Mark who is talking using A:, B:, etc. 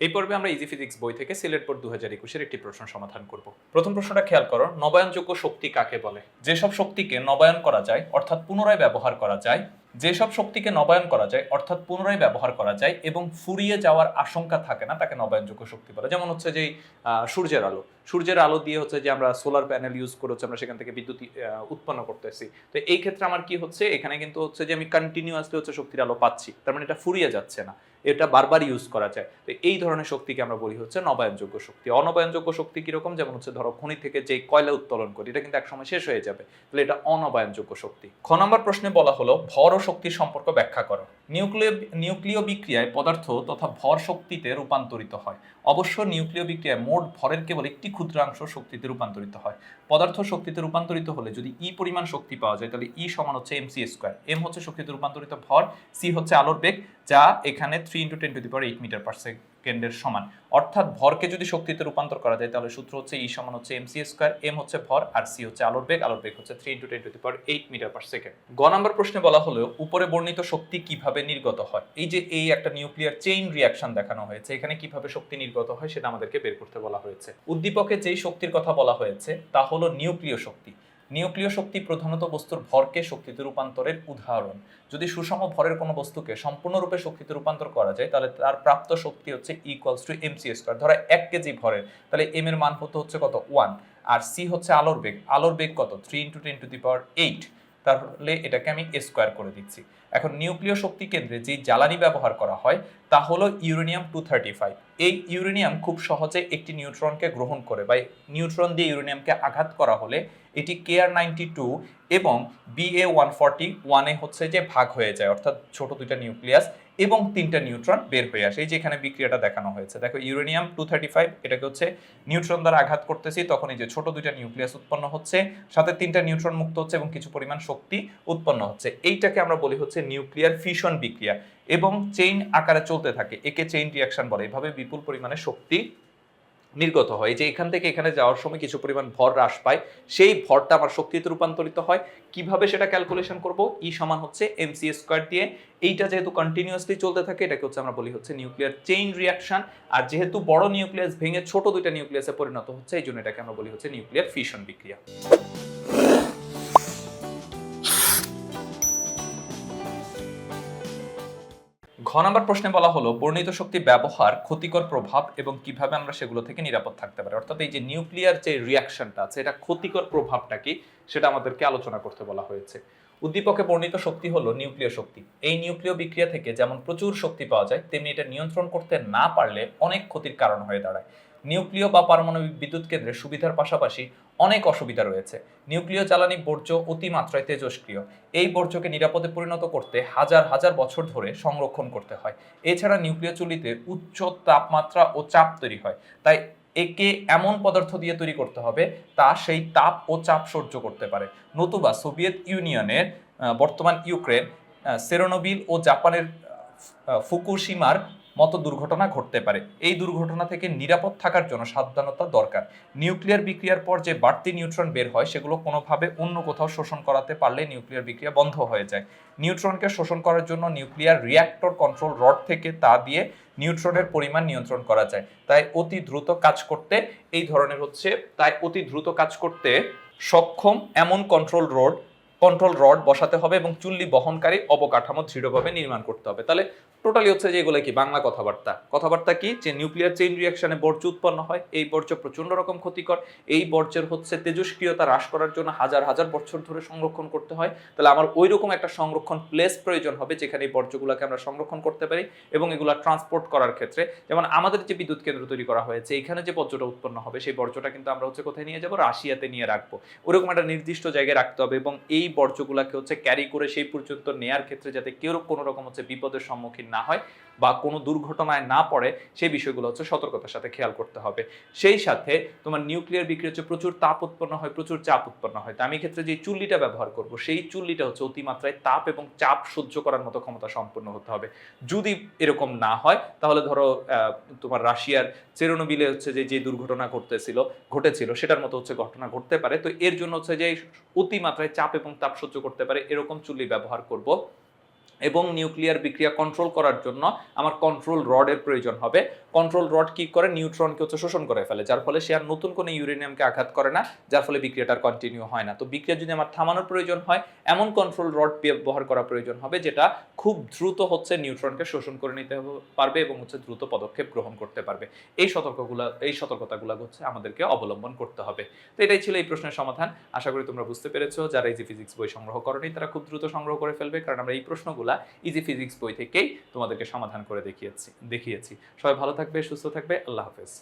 A: এই পর্বে আমরা ইজি ফিজিক্স বই থেকে সিলেট বোর্ড দু হাজার একুশের একটি প্রশ্ন সমাধান করব। প্রথম প্রশ্নটা খেয়াল করো, নবায়নযোগ্য শক্তি কাকে বলে? যেসব শক্তিকে নবায়ন করা যায়, অর্থাৎ পুনরায় ব্যবহার করা যায় যেসব শক্তিকে নবায়ন করা যায়, অর্থাৎ পুনরায় ব্যবহার করা যায় এবং ফুরিয়ে যাওয়ার আশঙ্কা থাকে না, তাকে নবায়নযোগ্য শক্তি বলে। যেমন হচ্ছে যে সূর্যের আলো। সূর্যের আলো দিয়ে হচ্ছে যে, আমরা সোলার প্যানেল ইউজ করে হচ্ছে আমরা সেখান থেকে বিদ্যুৎ উৎপন্ন করতেছি। তো এই ক্ষেত্রে আমার কি হচ্ছে, এখানে কিন্তু হচ্ছে যে, আমি কন্টিনিউয়াসলি হচ্ছে শক্তির আলো পাচ্ছি। তার মানে এটা ফুরিয়ে যাচ্ছে না। এটা বারবার ইউজ করা যায়। তো এই ধরনের শক্তিকে আমরা বলি হচ্ছে নবায়নযোগ্য শক্তি। অনবায়নযোগ্য শক্তি কীরকম? যেমন হচ্ছে ধরো খনি থেকে যে কয়লা উত্তোলন করি, এটা কিন্তু একসময় শেষ হয়ে যাবে। তাহলে এটা অনবায়নযোগ্য শক্তি। খ নম্বর প্রশ্নে বলা হলো ভর শক্তির সম্পর্ক ব্যাখ্যা করো। নিউক্লিয় নিউক্লিয় বিক্রিয়ায় পদার্থ তথা ভর শক্তিতে রূপান্তরিত হয়। অবশ্য নিউক্লিয় বিক্রিয়ায় মোট ভরের কেবল একটি ক্ষুদ্রাংশ শক্তিতে রূপান্তরিত হয়। পদার্থ শক্তিতে রূপান্তরিত হলে যদি ই পরিমাণ শক্তি পাওয়া যায়, তাহলে ই সমান হচ্ছে এম সি স্কোয়ার এম হচ্ছে শক্তিতে রূপান্তরিত ভর সি হচ্ছে আলোর বেগ, যা এখানে three into ten to the power eight metre per সেকেন্ডের সমান। অর্থাৎ ভরকে যদি শক্তিতে রূপান্তর করা যায়, তাহলে সূত্র হচ্ছে ই সমান হচ্ছে এম সি স্কোয়ার এম হচ্ছে ভর, আর সি হচ্ছে আলোর বেগ। আলোর বেগ হচ্ছে three into ten to the power eight metre per second গ নম্বর প্রশ্নে বলা হলো, উপরে বর্ণিত শক্তি কীভাবে নির্গত হয়? এই যে এই একটা নিউক্লিয়ার চেইন রিয়াকশন দেখানো হয়েছে, এখানে কীভাবে শক্তি নির্গত হয় সেটা আমাদেরকে বের করতে বলা হয়েছে। উদ্দীপকে যেই শক্তির কথা বলা হয়েছে, তা হলো নিউক্লিয় শক্তি। নিউক্লিয় শক্তি প্রধানত বস্তুর ভরকে শক্তিতে রূপান্তরের উদাহরণ। যদি সুষম ভরের কোনো বস্তুকে সম্পূর্ণরূপে শক্তিতে রূপান্তর করা যায়, তাহলে তার প্রাপ্ত শক্তি হচ্ছে equals to M C square ধরো এক কেজি ভরের, তাহলে এম এর মান হতে হচ্ছে কত? ওয়ান আর সি হচ্ছে আলোর বেগ। আলোর বেগ কত? Three into ten to the power eight তাহলে এটাকে আমি স্কোয়ার করে দিচ্ছি। এখন নিউক্লিয় শক্তি কেন্দ্রে যে জ্বালানি ব্যবহার করা হয়, তা হলো ইউরেনিয়াম টু থার্টি ফাইভ এই ইউরেনিয়াম খুব সহজে একটি নিউট্রনকে গ্রহণ করে বা নিউট্রন দিয়ে ইউরেনিয়ামকে আঘাত করা হলে এটি কে আর নাইনটি টু এবং বিএ ওয়ান ফর্টি ওয়ানে হচ্ছে যে ভাগ হয়ে যায়, অর্থাৎ ছোট দুইটা নিউক্লিয়াস। এবং তিনটা নিউট্রন বের হয়ে আসে। এই যে এখানে বিক্রিয়াটা দেখানো হয়েছে। দেখো, ইউরেনিয়াম টু থার্টি ফাইভ এটাকে হচ্ছে নিউট্রন দ্বারা আঘাত করতেছি, তখন এই যে ছোট দুইটা নিউক্লিয়াস উৎপন্ন হচ্ছে, সাথে তিনটা নিউট্রন মুক্ত হচ্ছে এবং কিছু পরিমাণ শক্তি উৎপন্ন হচ্ছে। এইটাকে আমরা বলি হচ্ছে নিউক্লিয়ার ফিশন বিক্রিয়া এবং চেইন আকারে চলতে থাকে। একে চেইন রিয়াকশন বলে। এভাবে বিপুল পরিমাণে শক্তি নির্গত হয়। যে এখান থেকে এখানে যাওয়ার সময় কিছু পরিমাণ ভর হ্রাস পায়, সেই ভরটা আমার শক্তিতে রূপান্তরিত হয়। কীভাবে সেটা ক্যালকুলেশন করব? ই সমান হচ্ছে এম সি স্কোয়ার দিয়ে। এইটা যেহেতু কন্টিনিউয়াসলি চলতে থাকে, এটাকে হচ্ছে আমরা বলি হচ্ছে নিউক্লিয়ার চেইন রিয়াকশন আর যেহেতু বড় নিউক্লিয়াস ভেঙে ছোট দুইটা নিউক্লিয়াসে পরিণত হচ্ছে, এই জন্য এটাকে আমরা বলি হচ্ছে নিউক্লিয়ার ফিশন বিক্রিয়া। নম্বর প্রশ্নে বলা হলো, বর্ণিত শক্তি ব্যবহার ক্ষতিকর প্রভাব এবং কীভাবে আমরা সেগুলো থেকে নিরাপদ থাকতে পারি। অর্থাৎ এই যে নিউক্লিয়ার যে রিয়াকশনটা আছে, এটা ক্ষতিকর প্রভাবটা কি, সেটা আমাদেরকে আলোচনা করতে বলা হয়েছে। উদ্দীপকে বর্ণিত শক্তি হলো নিউক্লিয় শক্তি। এই নিউক্লিয় বিক্রিয়া থেকে যেমন প্রচুর শক্তি পাওয়া যায়, তেমনি এটা নিয়ন্ত্রণ করতে না পারলে অনেক ক্ষতির কারণ হয়ে দাঁড়ায়। নিউক্লিয় বা পারমাণবিক বিদ্যুৎ কেন্দ্রের সুবিধার পাশাপাশি অনেক অসুবিধা রয়েছে। নিউক্লিয় জ্বালানি বর্জ্য অতিমাত্রায় তেজস্ক্রিয়। এই বর্জ্যকে নিরাপদে পরিণত করতে হাজার হাজার বছর ধরে সংরক্ষণ করতে হয়। এছাড়া নিউক্লিয় চুল্লিতে উচ্চ তাপমাত্রা ও চাপ তৈরি হয়। তাই একে এমন পদার্থ দিয়ে তৈরি করতে হবে, তা সেই তাপ ও চাপ সহ্য করতে পারে। নতুবা সোভিয়েত ইউনিয়নের বর্তমান ইউক্রেন সেরোনোবিল ও জাপানের ফুকুশিমার মতো দুর্ঘটনা ঘটতে পারে। এই দুর্ঘটনা থেকে নিরাপদ থাকার জন্য সাবধানতা দরকার। নিউক্লিয়ার বিক্রিয়ার পর যে বাড়তি নিউট্রন বের হয়, সেগুলো কোনোভাবে অন্য কোথাও শোষণ করাতে পারলে নিউক্লিয়ার বিক্রিয়া বন্ধ হয়ে যায়। নিউট্রনকে শোষণ করার জন্য নিউক্লিয়ার রিয়াক্টর কন্ট্রোল রড থেকে তা দিয়ে নিউট্রনের পরিমাণ নিয়ন্ত্রণ করা যায়। তাই অতি দ্রুত কাজ করতে, এই ধরনের হচ্ছে, তাই অতি দ্রুত কাজ করতে সক্ষম এমন কন্ট্রোল রড কন্ট্রোল রড বসাতে হবে এবং চুল্লি বহনকারী অবকাঠামো দৃঢ়ভাবে নির্মাণ করতে হবে। তাহলে টোটালি হচ্ছে যে এগুলো কি? বাংলা কথাবার্তা। কথাবার্তা কি? যে নিউক্লিয়ার চেইন রিয়াকশনে বর্জ্য উৎপন্ন হয়, এই বর্জ্য প্রচণ্ড রকম ক্ষতিকর, এই বর্জ্যের হচ্ছে তেজস্ক্রিয়তা হ্রাস করার জন্য হাজার হাজার বছর ধরে সংরক্ষণ করতে হয়। তাহলে আমার ওই রকম একটা সংরক্ষণ প্লেস প্রয়োজন হবে যেখানে এই বর্জ্যগুলোকে আমরা সংরক্ষণ করতে পারি এবং এগুলো ট্রান্সপোর্ট করার ক্ষেত্রে। যেমন আমাদের যে বিদ্যুৎ কেন্দ্র তৈরি করা হয়েছে, এখানে যে বর্জ্যটা উৎপন্ন হবে, সেই বর্জ্যটা কিন্তু আমরা হচ্ছে কোথায় নিয়ে যাব? রাশিয়াতে নিয়ে রাখব। ওরকম একটা নির্দিষ্ট জায়গায় রাখতে হবে এবং এই বর্জ্যগুলোকে হচ্ছে ক্যারি করে সেই পর্যন্ত নেয়ার ক্ষেত্রে যাতে কেউ কোনো রকম হচ্ছে বিপদের সম্মুখীন না হয়। বা কোনো দুর্ঘটনায় না পড়ে, সেই বিষয়গুলো হচ্ছে সতর্কতার সাথে খেয়াল করতে হবে। সেই সাথে তোমার নিউক্লিয়ার বিক্রিয়া হচ্ছে প্রচুর তাপ উৎপন্ন হয়, প্রচুর চাপ উৎপন্ন হয়। তো আমি ক্ষেত্রে যে চুল্লিটা ব্যবহার করব, সেই চুল্লিটা হচ্ছে অতিমাত্রায় তাপ এবং চাপ সহ্য করার মতো ক্ষমতা সম্পন্ন হতে হবে। যদি এরকম না হয়, তাহলে ধরো তোমার রাশিয়ার চেরোনোবিলে হচ্ছে যে যে দুর্ঘটনা ঘটতেছিল, ঘটেছিল, সেটার মতো হচ্ছে ঘটনা ঘটতে পারে। তো এর জন্য হচ্ছে যে, অতিমাত্রায় চাপ এবং তাপ সহ্য করতে পারে, এরকম চুল্লি ব্যবহার করব। এবং নিউক্লিয়ার বিক্রিয়া কন্ট্রোল করার জন্য আমার কন্ট্রোল রডের প্রয়োজন হবে। কন্ট্রোল রড কি করে? নিউট্রনকে হচ্ছে শোষণ করে ফেলে, যার ফলে সে আর নতুন কোনো ইউরেনিয়ামকে আঘাত করে না, যার ফলে বিক্রিয়াটার কন্টিনিউ হয় না। তো বিক্রিয়া যদি আমার থামানোর প্রয়োজন হয়, এমন কন্ট্রোল রড ব্যবহার করা প্রয়োজন হবে, যেটা খুব দ্রুত হচ্ছে নিউট্রনকে শোষণ করে নিতে পারবে এবং হচ্ছে দ্রুত পদক্ষেপ গ্রহণ করতে পারবে। এই সতর্কগুলো, এই সতর্কতাগুলো হচ্ছে আমাদেরকে অবলম্বন করতে হবে। তো এটাই ছিল এই প্রশ্নের সমাধান। আশা করি তোমরা বুঝতে পেরেছ, যারা ইজি ফিজিক্স বই সংগ্রহ করনি, তারা খুব দ্রুত সংগ্রহ করে ফেলবে, কারণ আমরা এই প্রশ্নগুলা ইজি ফিজিক্স বই থেকেই তোমাদেরকে সমাধান করে দেখিয়েছি দেখিয়েছি। সবাই ভালো থাকবে, সুস্থ থাকবে, আল্লাহ হাফেজ।